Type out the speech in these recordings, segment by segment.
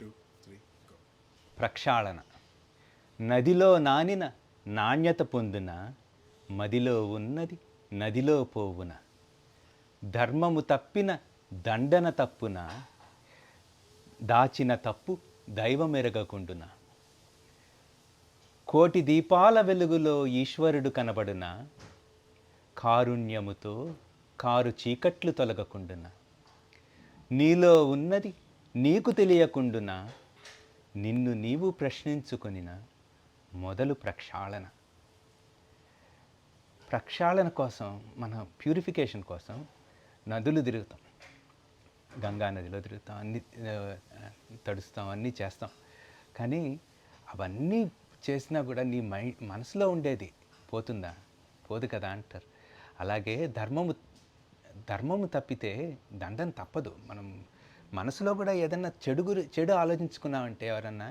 Two three ప్రక్షాళన. నదిలో నానిన నాణ్యత పొందున మదిలో ఉన్నది నదిలో పోవున. ధర్మము తప్పిన దండన తప్పున దాచిన తప్పు దైవమెరగకుండున. కోటి దీపాల వెలుగులో ఈశ్వరుడు కనబడున కారుణ్యముతో కారు చీకట్లు తొలగకుండున. నీలో ఉన్నది నీకు తెలియకుండున? నిన్ను నీవు ప్రశ్నించుకొనిన? మొదలు ప్రక్షాళన. ప్రక్షాళన కోసం మన ప్యూరిఫికేషన్ కోసం నదులు తిరుగుతాం. గంగా నదిలో తిరుగుతాం అన్ని తడుస్తాం అన్నీ చేస్తాం. కానీ అవన్నీ చేసినా కూడా నీ మై మనసులో ఉండేది పోతుందా? పోదు కదా అంటారు. అలాగే ధర్మము ధర్మము తప్పితే దండం తప్పదు. మనం మనసులో కూడా ఏదన్నా చెడు గురి చెడు ఆలోచించుకున్నామంటే ఎవరన్నా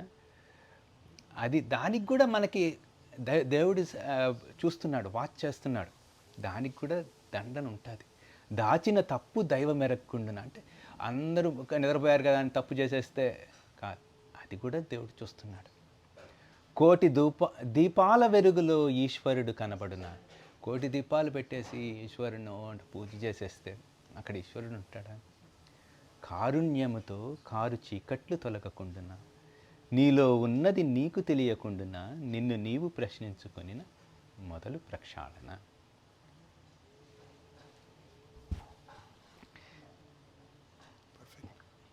అది దానికి కూడా మనకి దేవుడు చూస్తున్నాడు వాచ్ చేస్తున్నాడు. దానికి కూడా దండన ఉంటుంది. దాచిన తప్పు దైవం మెరగకుండున అంటే అందరూ ఒక నిద్రపోయారు కదా అని తప్పు చేసేస్తే కాదు. అది కూడా దేవుడు చూస్తున్నాడు. కోటి దూప దీపాల వెలుగులో ఈశ్వరుడు కనబడున కోటి దీపాలు పెట్టేసి ఈశ్వరును అంటే పూజ చేసేస్తే అక్కడ ఈశ్వరుడు ఉంటాడా? కారుణ్యముతో కారు చీకట్లు తొలగకుండా నీలో ఉన్నది నీకు తెలియకుండున? నిన్ను నీవు ప్రశ్నించుకొనిన మొదలు ప్రక్షాళన.